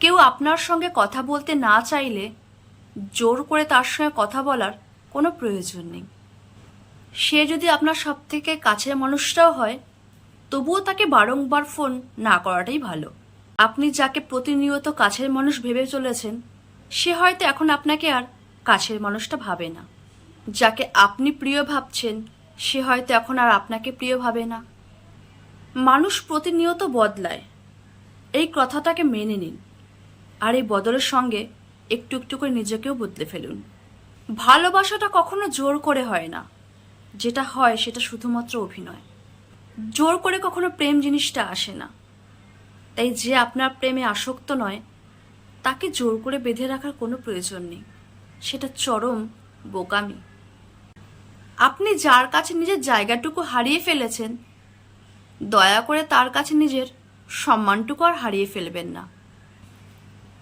কেউ আপনার সঙ্গে কথা বলতে না চাইলে জোর করে তার সঙ্গে কথা বলার কোনো প্রয়োজন নেই। সে যদি আপনার সব থেকে কাছের মানুষটাও হয়, তবুও তাকে বারংবার ফোন না করাটাই ভালো। আপনি যাকে প্রতিনিয়ত কাছের মানুষ ভেবে চলেছেন, সে হয়তো এখন আপনাকে আর কাছের মানুষটা ভাবে না। যাকে আপনি প্রিয় ভাবছেন, সে হয়তো এখন আর আপনাকে প্রিয় ভাবে না। মানুষ প্রতিনিয়ত বদলায়। এই কথাটাকে মেনে নিন। আর এই বদলের সঙ্গে একটু একটু করে নিজেকেও বদলে ফেলুন। ভালোবাসাটা কখনো জোর করে হয় না। যেটা হয় সেটা শুধুমাত্র অভিনয়। জোর করে কখনো প্রেম জিনিসটা আসে না। তাই যে আপনার প্রেমে আসক্ত নয়, তাকে জোর করে বেঁধে রাখার কোনো প্রয়োজন নেই। সেটা চরম বোকামি। আপনি যার কাছে নিজের জায়গাটুকু হারিয়ে ফেলেছেন, দয়া করে তার কাছে নিজের সম্মানটুকু আর হারিয়ে ফেলবেন না।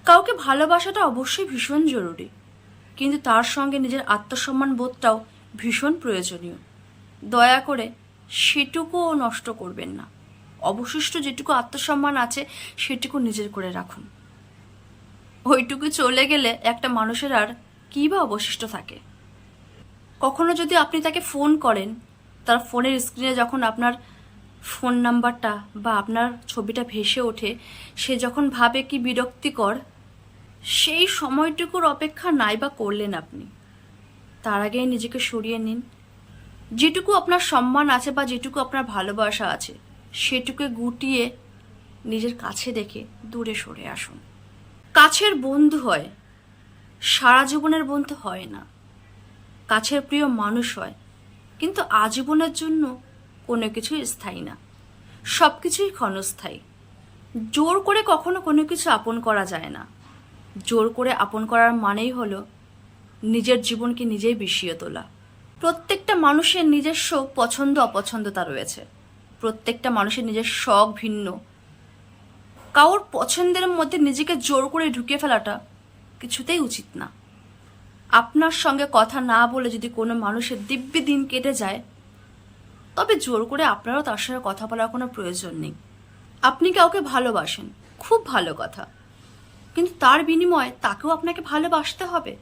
কাউকে ভালোবাসাটা অবশ্যই ভীষণ জরুরি। কিন্তু তার সঙ্গে নিজের আত্মসম্মান বোধটাও ভীষণ প্রয়োজনীয়। দয়া করে সেটুকুও নষ্ট করবেন না। অবশিষ্ট যেটুকু আত্মসম্মান আছে, সেটুকু নিজের করে রাখুন। ওইটুকু চলে গেলে একটা মানুষের আর কী বা অবশিষ্ট থাকে? কখনো যদি আপনি তাকে ফোন করেন, তার ফোনের স্ক্রিনে যখন আপনার ফোন নাম্বারটা বা আপনার ছবিটা ভেসে ওঠে, সে যখন ভাবে কি বিরক্তিকর সেই সময়টুকুর অপেক্ষা নাই বা করলেন আপনি। তার আগেই নিজেকে সরিয়ে নিন। যেটুকু আপনার সম্মান আছে বা যেটুকু আপনার ভালোবাসা আছে, সেটুকু গুটিয়ে নিজের কাছে দেখে দূরে সরে আসুন। কাছের বন্ধু হয়, সারা জীবনের বন্ধু হয় না। কাছের প্রিয় মানুষ হয়, কিন্তু আজীবনের জন্য কোনো কিছুই স্থায়ী না। সব কিছুই ক্ষণস্থায়ী। জোর করে কখনো কোনো কিছু আপন করা যায় না। জোর করে আপন করার মানেই হলো নিজের জীবনকে নিজেই বিষিয়ে তোলা। প্রত্যেকটা মানুষের নিজস্ব পছন্দ, অপছন্দতা রয়েছে। প্রত্যেকটা মানুষের নিজের শখ ভিন্ন। কারোর পছন্দের মধ্যে নিজেকে জোর করে ঢুকিয়ে ফেলাটা কিছুতেই উচিত না। আপনার সঙ্গে কথা না বলে যদি কোনো মানুষের দিব্যি দিন কেটে যায়, তবে জোর করে আপনারও তার সঙ্গে কথা বলার কোনো প্রয়োজন নেই। আপনি কাউকে ভালোবাসেন। খুব ভালো কথা। কিন্তু তার বিনিময়ে তাকেও আপনাকে ভালোবাসতে হবে।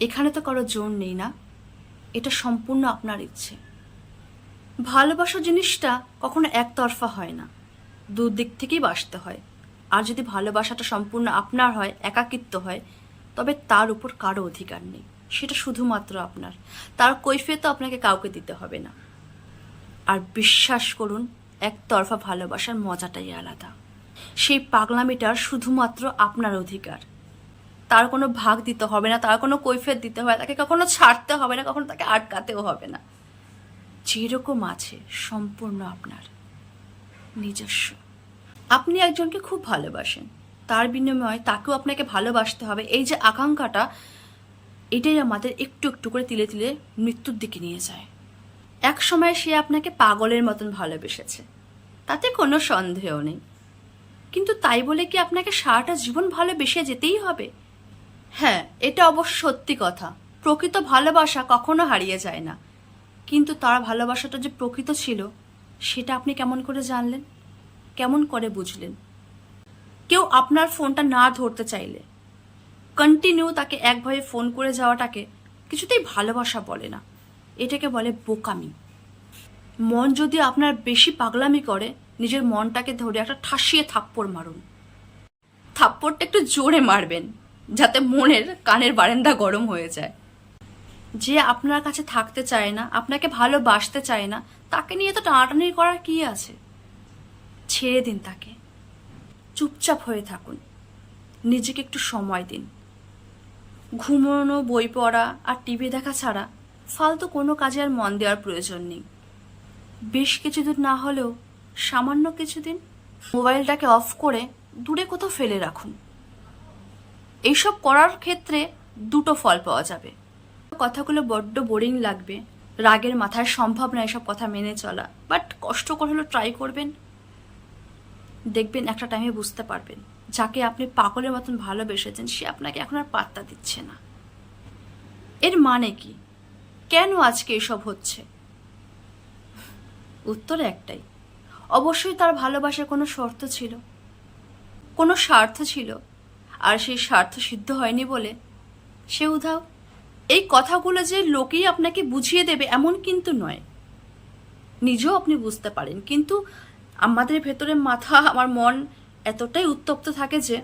এখানে তো কারও জোর নেই না। এটা সম্পূর্ণ আপনার ইচ্ছে। ভালোবাসা জিনিসটা কখনো একতরফা হয় না। দুদিক থেকেই বাসতে হয়। আর যদি ভালোবাসাটা সম্পূর্ণ আপনার হয়, একাকিত্ব হয়, তবে তার উপর কারও অধিকার নেই। সেটা শুধুমাত্র আপনার। তার কৈফিয়ত আপনাকে কাউকে দিতে হবে না। আর বিশ্বাস করুন, একতরফা ভালোবাসার মজাটাই আলাদা। সেই পাগলামিটার শুধুমাত্র আপনার অধিকার। তার কোনো ভাগ দিতে হবে না, তার কোনো কৈফিয়ত দিতে হবে তাকে কখনো ছাড়তে হবে না, কখনো তাকে আটকাতেও হবে না। যেরকম আছে, সম্পূর্ণ আপনার। নিজস্ব। আপনি একজনকে খুব ভালোবাসেন। তার বিনিময়ে তাকেও আপনাকে ভালোবাসতে হবে। এই যে আকাঙ্ক্ষাটা, এটাই আমাদের একটু একটু করে তিলে তিলে মৃত্যুর দিকে নিয়ে যায়। এক সময় সে আপনাকে পাগলের মতন ভালোবেসেছে। তাতে কোনো সন্দেহ নেই। কিন্তু তাই বলে কি আপনাকে সারাটা জীবন ভালোবেসে যেতেই হবে? হ্যাঁ এটা অবশ্য সত্যি কথা। প্রকৃত ভালোবাসা কখনো হারিয়ে যায় না। কিন্তু তার ভালোবাসাটা যে প্রকৃত ছিল, সেটা আপনি কেমন করে জানলেন? কেমন করে বুঝলেন? কেউ আপনার ফোনটা না ধরতে চাইলে কন্টিনিউ তাকে একভাবে ফোন করে যাওয়াটাকে কিছুতেই ভালোবাসা বলে না। এটাকে বলে বোকামি। মন যদি আপনার বেশি পাগলামি করে নিজের মনটাকে ধরে একটা ঠাসিয়ে থাপ্পড় মারুন। থাপ্পড়টা একটু জোরে মারবেন, যাতে মনের কানের বারান্দা গরম হয়ে যায়। যে আপনার কাছে থাকতে চায় না, আপনাকে ভালোবাসতে চায় না, তাকে নিয়ে তো টানাটানি করার কি আছে? ছেড়ে দিন তাকে। চুপচাপ হয়ে থাকুন। নিজেকে একটু সময় দিন। ঘুমোনো, বই পড়া আর টিভি দেখা ছাড়া ফালতু কোনো কাজে আর মন দেওয়ার প্রয়োজন নেই। বেশ কিছুদিন না হলেও সামান্য কিছুদিন মোবাইলটাকে অফ করে দূরে কোথাও ফেলে রাখুন। এইসব করার ক্ষেত্রে দুটো ফল পাওয়া যাবে। কথাগুলো বড্ড বোরিং লাগবে। রাগের মাথায় সম্ভব না এসব কথা মেনে চলা। বাট কষ্ট করে হলেও ট্রাই করবেন। দেখবেন একটা টাইমে বুঝতে পারবেন। যাকে আপনি পাগলের মতন ভালোবেসেছেন, সে আপনাকে এখন আর পাত্তা দিচ্ছে না। এর মানে কি? কেন আজকে এসব হচ্ছে? উত্তর একটাই। অবশ্যই তার ভালোবাসার কোনো শর্ত ছিল, কোনো স্বার্থ ছিল, আর সেই স্বার্থ সিদ্ধ হয়নি বলে সে উধাও। এই কথাগুলো যে লোকেই আপনাকে বুঝিয়ে দেবে এমন কিন্তু নয়। নিজেও আপনি বুঝতে পারেন, কিন্তু আমাদের ভেতরে মাথা, আমার মন এতটাই উত্তপ্ত থাকে যে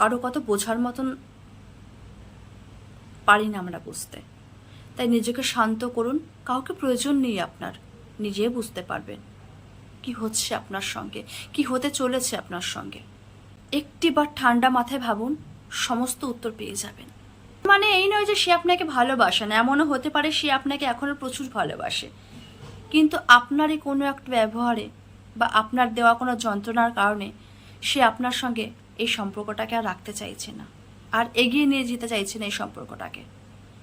কারও কত বোঝার মতন পারি না আমরা বুঝতে। তাই নিজেকে শান্ত করুন, কাউকে প্রয়োজন নেই আপনার নিজে বুঝতে পারবেন। কি হচ্ছে আপনার সঙ্গে? কি হতে চলেছে আপনার সঙ্গে? একটিবার ঠান্ডা মাথায় ভাবুন, সমস্ত উত্তর পেয়ে যাবেন। মানে এই নয় যে সে আপনাকে ভালোবাসে না, এমনও হতে পারে সে আপনাকে এখনও প্রচুর ভালোবাসে। কিন্তু আপনারই কোনো একটা ব্যবহারে বা আপনার দেওয়া কোনো যন্ত্রণার কারণে সে আপনার সঙ্গে এই সম্পর্কটাকে আর রাখতে চাইছে না, আর এগিয়ে নিয়ে যেতে চাইছে না এই সম্পর্কটাকে।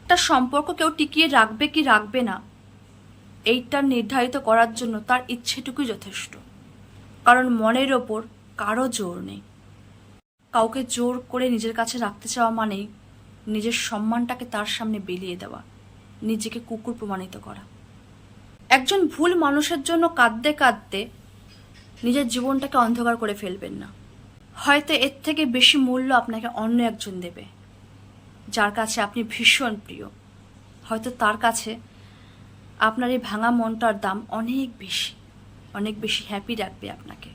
একটা সম্পর্ক কেউ টিকিয়ে রাখবে কি রাখবে না এইটা নির্ধারিত করার জন্য তার ইচ্ছেটুকুই যথেষ্ট। কারণ মনের ওপর কারও জোর নেই। কাউকে জোর করে নিজের কাছে রাখতে চাওয়া মানেই নিজের সম্মানটাকে তার সামনে বিলিয়ে দেওয়া, নিজেকে কুকুর প্রমাণিত করা। একজন ভুল মানুষের জন্য কাঁদতে কাঁদতে নিজের জীবনটাকে অন্ধকার করে ফেলবেন না। হয়তো এর থেকে বেশি মূল্য আপনাকে অন্য একজন দেবে, যার কাছে আপনি ভীষণ প্রিয়। হয়তো তার কাছে আপনার এই ভাঙা মনটার দাম অনেক বেশি। অনেক বেশি হ্যাপি রাখবে আপনাকে।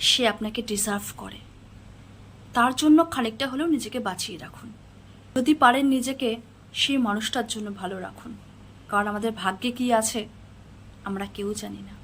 সে আপনাকে ডিজার্ভ করে। তার জন্য খানিকটা হলেও নিজেকে বাঁচিয়ে রাখুন। যদি পারেন নিজেকে সেই মানুষটার জন্য ভালো রাখুন। কারণ আমাদের ভাগ্যে কি আছে, আমরা কেউ জানি না।